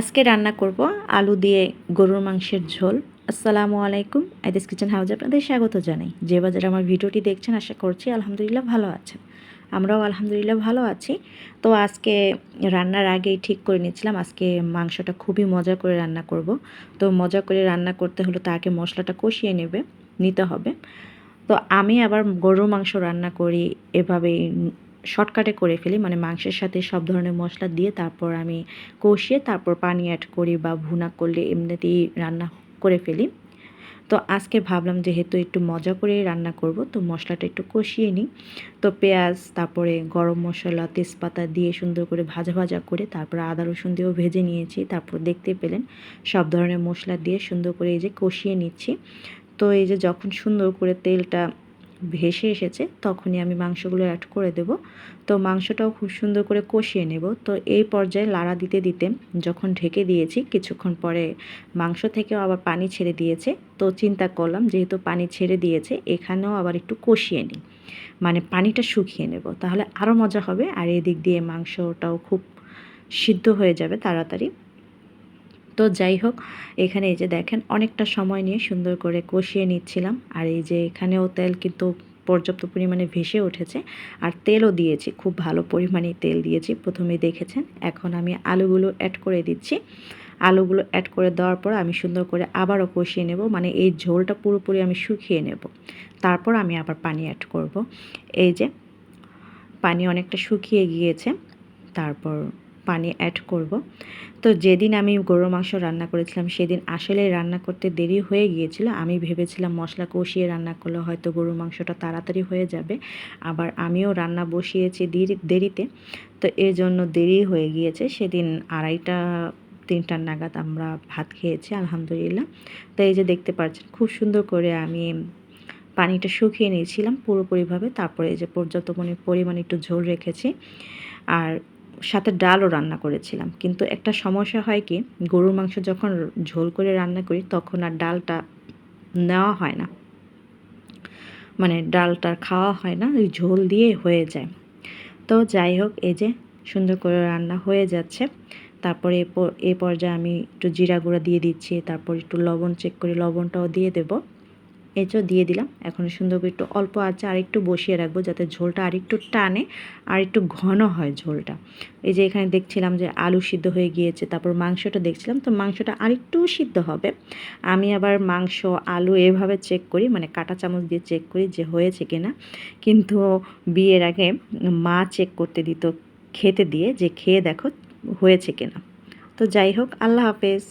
আজকে রান্না করব আলু দিয়ে গরুর মাংসের ঝোল। আসসালামু আলাইকুম, আইদিস কিচেন হাউজে আপনাদের স্বাগত জানাই। যে বাজারে আমার ভিডিওটি দেখছেন, আশা করছি আলহামদুলিল্লাহ ভালো আছেন। আমরাও আলহামদুলিল্লাহ ভালো আছি। তো আজকে রান্নার আগেই ঠিক করে নিচ্ছিলাম আজকে মাংসটা খুবই মজা করে রান্না করব। তো মজা করে রান্না করতে হলে তাকে মশলাটা কষিয়ে নেবে, নিতে হবে। তো আমি আবার গরুর মাংস রান্না করি, এভাবেই শর্টকাটে করে ফেলি মানে মাংসের সাথে সব ধরনের মশলা দিয়ে তারপর আমি কষিয়ে তারপর পানি অ্যাড করি বা ভুনা করলে এমনিতেই রান্না করে ফেলি। তো আজকে ভাবলাম যেহেতু একটু মজা করে রান্না করব, তো মশলাটা একটু কষিয়ে নিই। তো পেঁয়াজ, তারপরে গরম মশলা, তেজপাতা দিয়ে সুন্দর করে ভাজা ভাজা করে তারপরে আদা রসুন দিয়েও ভেজে নিয়েছি, তারপর দেখতে পেলেন সব ধরনের মশলা দিয়ে সুন্দর করে এই যে কষিয়ে নিচ্ছি। তো এই যে যখন সুন্দর করে তেলটা ভেসে এসেছে, তখনই আমি মাংসগুলো অ্যাড করে দেব। তো মাংসটাও খুব সুন্দর করে কষিয়ে নেব। তো এই পর্যায়ে লাড়া দিতে দিতে যখন ঢেকে দিয়েছি, কিছুক্ষণ পরে মাংস থেকেও আবার পানি ছেড়ে দিয়েছে। তো চিন্তা করলাম, যেহেতু পানি ছেড়ে দিয়েছে, এখানেও আবার একটু কষিয়ে নিই। মানে পানিটা শুকিয়ে নেব। তাহলে আরও মজা হবে, আর এদিক দিয়ে মাংসটাও খুব সিদ্ধ হয়ে যাবে তাড়াতাড়ি। তো যাই হোক, এখানে এই যে দেখেন অনেকটা সময় নিয়ে সুন্দর করে কষিয়ে নিচ্ছিলাম। আর এই যে এখানেও তেল কিন্তু পর্যাপ্ত পরিমাণে ভেসে উঠেছে। আর তেলও দিয়েছি, খুব ভালো পরিমাণে তেল দিয়েছি প্রথমে দেখেছেন। এখন আমি আলুগুলো অ্যাড করে দিচ্ছি। আলুগুলো অ্যাড করে দেওয়ার পর আমি সুন্দর করে আবারও কষিয়ে নেব মানে এই ঝোলটা পুরোপুরি আমি শুকিয়ে নেব। তারপর আমি আবার পানি অ্যাড করব। এই যে পানি অনেকটা শুকিয়ে গিয়েছে, তারপর পানি অ্যাড করব। তো যেদিন আমি গরুর মাংস রান্না করেছিলাম, সেদিন আসলে রান্না করতে দেরি হয়ে গিয়েছিল। আমি ভেবেছিলাম মশলা কষিয়ে রান্না করলে হয়তো গরুর মাংসটা তাড়াতাড়ি হয়ে যাবে। আবার আমিও রান্না বসিয়েছি দেরি দেরিতে। তো এর জন্য দেরি হয়ে গিয়েছে। সেদিন আড়াইটা তিনটার নাগাদ আমরা ভাত খেয়েছি, আলহামদুলিল্লাহ। তো এই যে দেখতে পাচ্ছেন, খুব সুন্দর করে আমি পানিটা শুকিয়ে নিয়েছিলাম পুরোপুরিভাবে। তারপরে এই যে পর্যাপ্ত পরিমাণে একটু ঝোল রেখেছি। আর সাথে ডালও রান্না করেছিলাম। কিন্তু একটা সমস্যা হয় কি, গরুর মাংস যখন ঝোল করে রান্না করি তখন আর ডালটা নেওয়া হয় না। মানে ডালটার খাওয়া হয় না, ওই ঝোল দিয়ে হয়ে যায়। তো যাই হোক, এই যে সুন্দর করে রান্না হয়ে যাচ্ছে। তারপরে এ পর্যায়ে আমি একটু জিরা গুঁড়া দিয়ে দিচ্ছি, তারপর একটু লবণ চেক করে লবণটাও দিয়ে দেবো। এঁচো দিয়ে দিলাম। এখন সুন্দর করে একটু অল্প আছে আর একটু বসিয়ে রাখব যাতে ঝোলটা আর একটু টানে আর একটু ঘন হয় ঝোলটা। এই যে এখানে দেখছিলাম যে আলু সিদ্ধ হয়ে গিয়েছে, তারপর মাংসটা দেখছিলাম, তো মাংসটা আরেকটু সিদ্ধ হবে। আমি আবার মাংস, আলু এভাবে চেক করি মানে কাটা চামচ দিয়ে চেক করি যে হয়েছে কিনা। কিন্তু বিয়ের আগে মা চেক করতে দিত খেতে দিয়ে যে খেয়ে দেখো হয়েছে কিনা। তো যাই হোক, আল্লাহ হাফেজ।